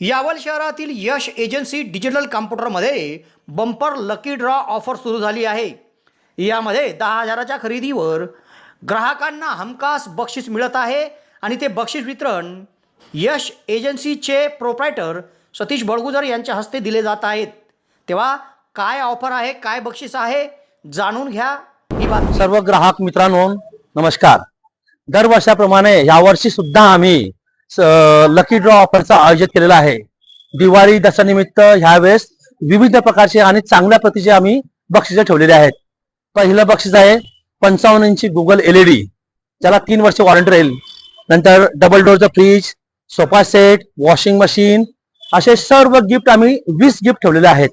यावल शहरातील Yash agency digital कॉम्प्युटरमध्ये bumper lucky draw offer सुरू झाली आहे. यामध्ये दहा हजाराच्या खरेदीवर ग्राहकांना हमखास बक्षीस मिळत आहे आणि ते बक्षीस वितरण यश एजन्सीचे प्रोप्रायटर सतीश बळगुजर यांच्या हस्ते दिले जात आहेत. तेव्हा काय ऑफर आहे काय बक्षीस आहे जाणून घ्या. ही बात सर्व ग्राहक मित्रांनो नमस्कार. दरवर्षाप्रमाणे यावर्षी सुद्धा आम्ही लकी ड्रॉ ऑफरचं आयोजित केलेलं आहे. दिवाळी दशानिमित्त ह्यावेळेस विविध प्रकारचे आणि चांगल्या प्रतीचे आम्ही बक्षिसे ठेवलेले आहेत. पहिलं बक्षीस आहे पंचावन्न इंची गुगल एलईडी ज्याला तीन वर्ष वॉरंटी राहील. नंतर डबल डोअरचं fridge sofa set washing machine असे सर्व गिफ्ट आम्ही वीस गिफ्ट ठेवलेले आहेत.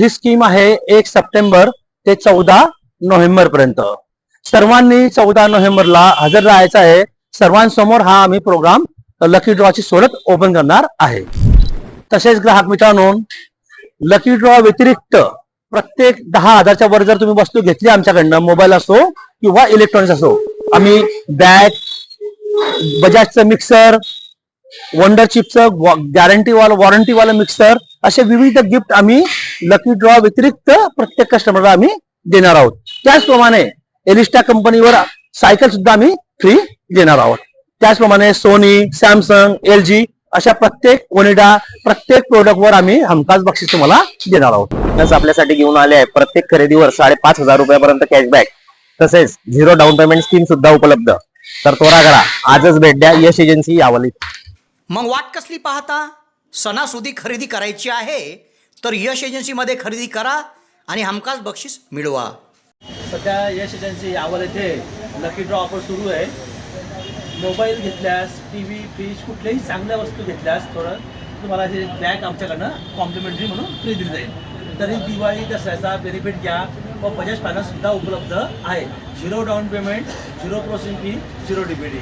ही स्कीम आहे एक सप्टेंबर ते चौदा नोव्हेंबर पर्यंत. सर्वांनी चौदा नोव्हेंबरला हजर राहायचं आहे. सर्वांसमोर हा आम्ही प्रोग्राम लकी ड्रॉची सोडत ओपन करणार आहे. तसेच ग्राहक मित्रांनो लकी ड्रॉ व्यतिरिक्त प्रत्येक दहा हजारच्या वर जर तुम्ही वस्तू घेतली आमच्याकडनं मोबाईल असो किंवा इलेक्ट्रॉनिक्स असो आम्ही बॅग बजाजचं मिक्सर वंडर चिपचं गॅरंटीवाल वाला मिक्सर असे विविध गिफ्ट आम्ही लकी ड्रॉ व्यतिरिक्त प्रत्येक कस्टमरला आम्ही देणार आहोत. त्याचप्रमाणे एलिस्टा कंपनीवर सायकल सुद्धा आम्ही फ्री देणार आहोत. त्याचप्रमाणे सोनी सॅमसंग एल जी अशा प्रत्येक ओनिडा प्रत्येक प्रोडक्ट वर आम्ही हमखास बक्षीस तुम्हाला देणार आहोत. प्लस आपल्यासाठी घेऊन आले आहे. प्रत्येक खरेदीवर साडेपाच हजार रुपयापर्यंत कॅशबॅक तसेच झिरो डाऊन पेमेंट स्कीम सुद्धा उपलब्ध. तर त्वरा करा आजच भेट द्या. यश एजन्सी यावली मग वाट कसली पाहता? सणासुदी खरेदी करायची आहे तर यश एजन्सीमध्ये खरेदी करा आणि हमखास बक्षीस मिळवा. सध्या यश एजन्सी यावर येथे लकी ड्रॉ ऑफर सुरू आहे. मोबाईल घेतल्यास टी व्ही फ्रीज कुठल्याही चांगल्या वस्तू घेतल्यास थोडं तुम्हाला हे बॅग आमच्याकडनं कॉम्प्लिमेंटरी म्हणून फ्री दिली जाईल. तरी दिवाळी दसऱ्याचा बेनिफिट घ्या व बजाज फायनान्ससुद्धा उपलब्ध आहे. Zero down payment zero processing fee zero DPD